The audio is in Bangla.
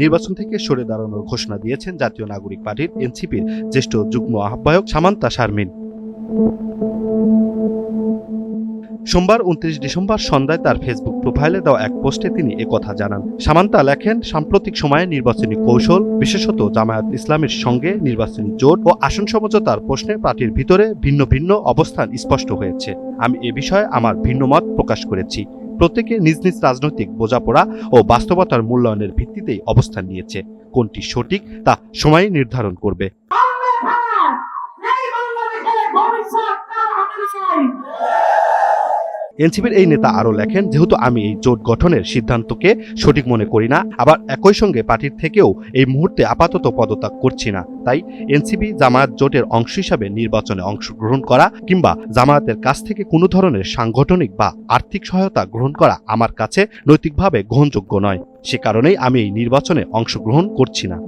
নির্বাচন থেকে সরে দাঁড়ানোর ঘোষণা দিয়েছেন জাতীয় নাগরিক পার্টির এনসিপির জ্যেষ্ঠ যুগ্ম আহ্বায়ক সামান্তা শারমিন। সোমবার উনত্রিশ ডিসেম্বর সন্ধ্যায় তার ফেসবুক প্রোফাইলে দেওয়া এক পোস্টে তিনি একথা জানান। সামান্তা লেখেন, সাম্প্রতিক সময়ে নির্বাচনী কৌশল, বিশেষত জামায়াত ইসলামের সঙ্গে নির্বাচনী জোট ও আসন সমঝোতার প্রশ্নে পার্টির ভিতরে ভিন্ন ভিন্ন অবস্থান স্পষ্ট হয়েছে। আমি এ বিষয়ে আমার ভিন্ন মত প্রকাশ করেছি। প্রত্যেকে নিজ নিজ রাজনৈতিক বোঝাপড়া ও বাস্তবতার মূল্যায়নের ভিত্তিতেই অবস্থান নিয়েছে। কোনটি সঠিক তা সময় নির্ধারণ করবে। এনসিপির এই নেতা আরও লেখেন, যেহেতু আমি এই জোট গঠনের সিদ্ধান্তকে সঠিক মনে করি না, আবার একই সঙ্গে পার্টির থেকেও এই মুহূর্তে আপাতত পদত্যাগ করছি না। তাই এনসিপি জামায়াত জোটের অংশ হিসাবে নির্বাচনে অংশগ্রহণ করা কিংবা জামায়াতের কাছ থেকে কোনো ধরনের সাংগঠনিক বা আর্থিক সহায়তা গ্রহণ করা আমার কাছে নৈতিকভাবে গ্রহণযোগ্য নয়। সে কারণেই আমি এই নির্বাচনে অংশগ্রহণ করছি না।